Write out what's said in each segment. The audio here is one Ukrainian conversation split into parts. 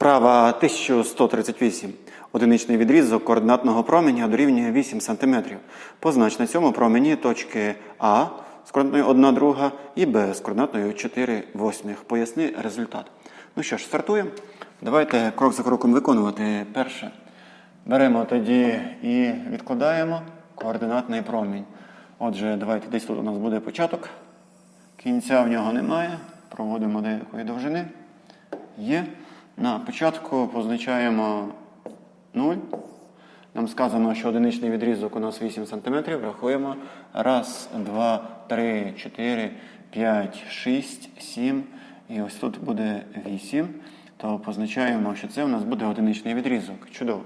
Вправа 1138. Одиничний відрізок координатного променя дорівнює 8 см. Познач на цьому промені точки А з координатною 1 друга і Б з координатною 4 восьмих. Поясни результат. Ну що ж, стартуємо. Давайте крок за кроком виконувати. Перше. Беремо тоді і відкладаємо координатний промінь. Отже, давайте десь тут у нас буде початок. Кінця в нього немає. Проводимо до якої довжини. Є. На початку позначаємо 0. Нам сказано, що одиничний відрізок у нас 8 см. Рахуємо. Раз, два, три, чотири, п'ять, шість, сім. І ось тут буде 8. То позначаємо, що це у нас буде одиничний відрізок. Чудово.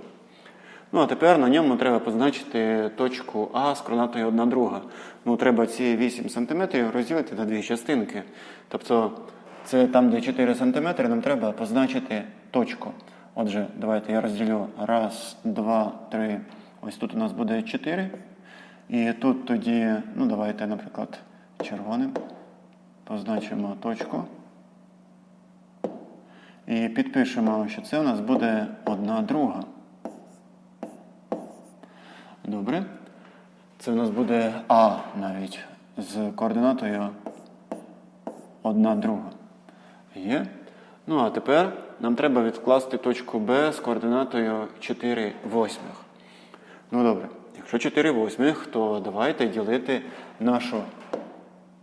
Ну, а тепер на ньому треба позначити точку А з координатою 1 друга. Ну, треба ці 8 см розділити на дві частинки. Тобто, це там, де 4 см, нам треба позначити точку. Отже, давайте я розділю. Раз, два, три. Ось тут у нас буде 4. І тут тоді, ну, давайте, наприклад, червоним позначимо точку. І підпишемо, що це у нас буде 1 друга. Добре. Це у нас буде А навіть з координатою 1 друга. Є. Ну, а тепер нам треба відкласти точку Б з координатою 4 восьмих. Ну добре, якщо 4 восьмих, то давайте ділити нашу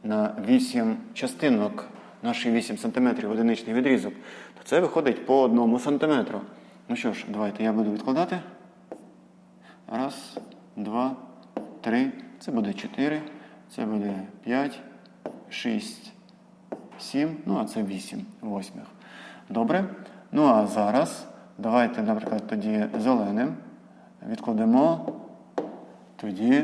на 8 частинок, наші 8 см одиничний відрізок. То це виходить по 1 см. Ну що ж, давайте я буду відкладати. Раз, два, три. Це буде 4, це буде 5, 6, 7, ну а це 8 восьмих. Добре. Ну а зараз давайте, наприклад, тоді зеленим відкладемо тоді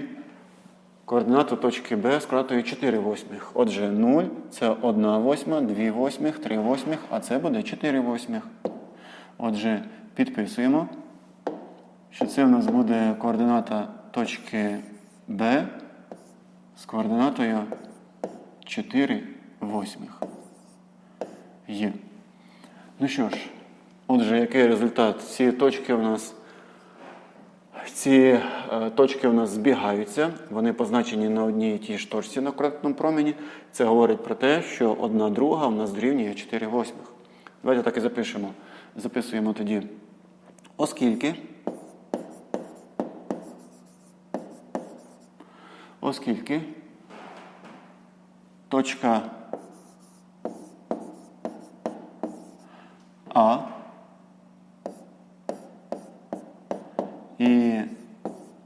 координату точки Б з координатою 4 восьмих. Отже, 0 це 1 восьма, 2 восьмих, 3 восьмих, а це буде 4 восьмих. Отже, підписуємо що це у нас буде координата точки Б з координатою 4 восьмих. Є. Ну що ж, отже, який результат? Ці точки у нас ці е, точки у нас збігаються, вони позначені на одній і тій ж точці на координатному промені. Це говорить про те, що одна друга у нас дорівнює 4 восьмих. Давайте так і запишемо. Записуємо тоді, оскільки. Оскільки точка А і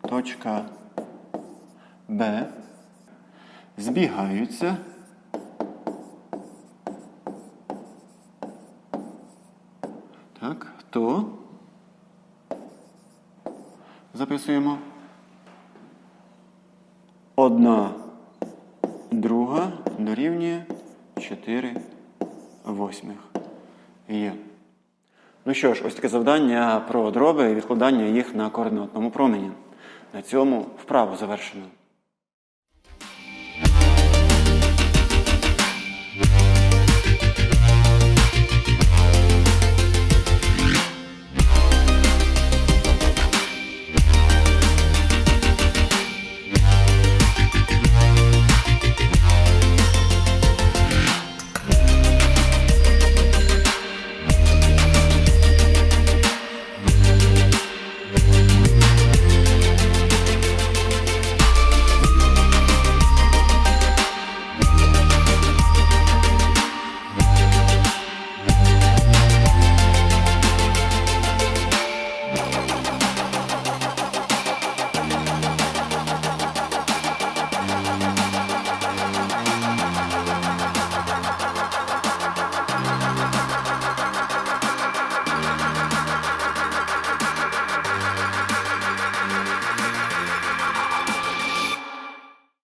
точка Б збігаються, так, то записуємо одна друга дорівнює 4 восьмих. Є. Ну що ж, ось таке завдання про дроби і відкладання їх на координатному промені. На цьому вправу завершено.